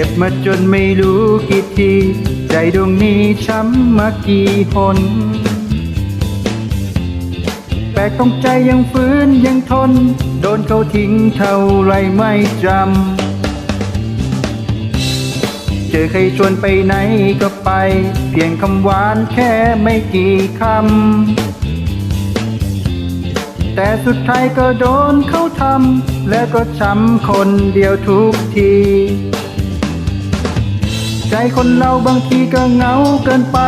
จ็บมาจนไม่รู้กี่ที ใจดวงนี้ช้ำมากี่หนแปลกต้องใจยังฟื้นยังทน โดนเขาทิ้งเท่าไรไม่จำ เจอใครชวนไปไหนก็ไป เพียงคำหวานแค่ไม่กี่คำ แต่สุดท้ายก็โดนเขาทำ และก็ช้ำคนเดียวทุกที ใจคนเราบางทีก็เหงาเกินไป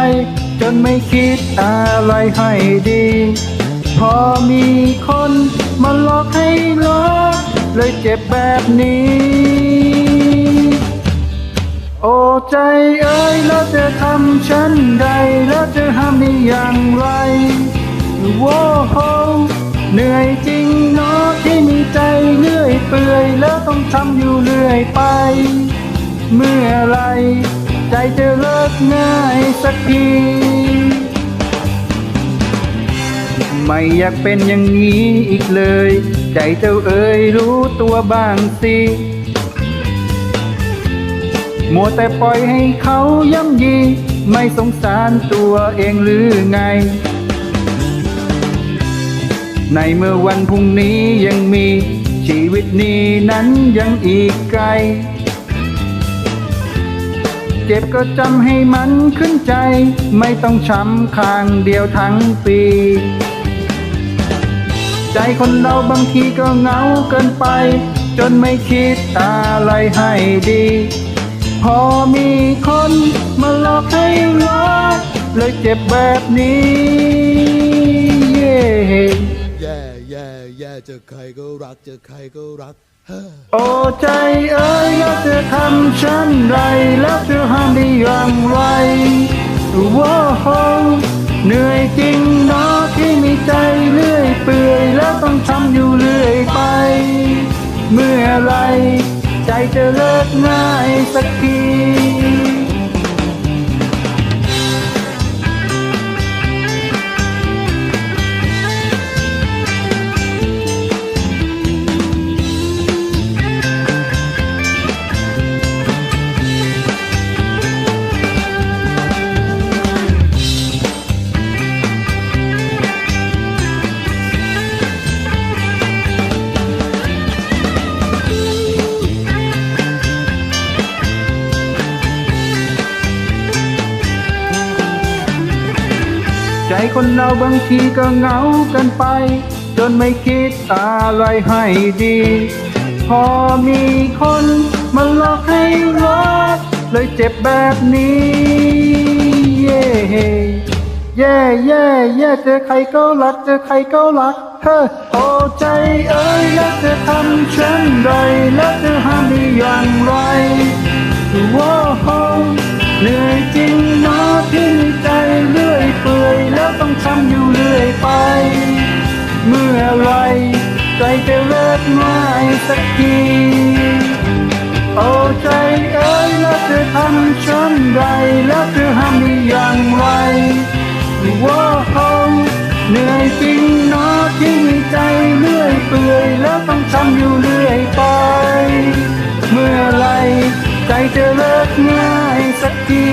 จนไม่คิดอะไรให้ดี พอมีคนมาหลอกให้รักเลยเจ็บแบบนี้ โอ้ใจเอ้ยแล้วจะทำฉันใด แล้วจะห้ามได้อย่างไรโว้โหเหนื่อยจริงเนาะที่มีใจเลื่อยเปื่อยแล้วต้องทำอยู่เรื่อยไป เมื่อไร ใจจะเลิกง่ายสักที ไม่อยากเป็นอย่างนี้อีกเลย ใจเจ้าเอ๋ยรู้ตัวบ้างสิมัวแต่ปล่อยให้เขาย่ำยี ไม่สงสารตัวเองหรือไง ในเมื่อวันพรุ่งนี้ยังมีชีวิตนี้นั้นยังอีกไกล เจ็บก็จำให้มันขึ้นใจ ไม่ต้องช้ำข้างเดียวทั้งปี ใจคนเราบางทีก็เหงาเกินไป จนไม่คิดอะไรให้ดี พอมีคนมาหลอกให้รักเลยเจ็บแบบนี้ เย่แย่แย่แย่เจอใครก็รักเจอใครก็รัก โอ้ใจเอ๋ยแล้วจะทำฉันไร แล้วจะห้ามได้อย่างไรว้าวเหนื่อยจริงเนาะที่มีใจเรื่อยเปื่อยแล้วต้องทำอยู่เรื่อยไป เมื่อไร ใจจะเลิกง่ายสักที คนเราบางทีก็เหงากันไป จนไม่คิดอะไรให้ดี พอมีคนมาหลอกให้รักเลยเจ็บแบบนี้ เย่แย่แย่แย่เจอใครก็รักเจอใครก็รักเฮ้อโอ้ใจเอ้ยแล้วจะทำฉันไรแล้วจะ ใจจะเลิกง่ายสักทีเอาใจเอ้ยแล้วจะทำฉันไรแล้วจะทำอย่างไรว่าเขาเหนื่อยจริงนะที่มีใจเลื่อยเปื่อยแล้วต้องทำอยู่เรื่อยไป เมื่อไรใจจะเลิกง่ายสักที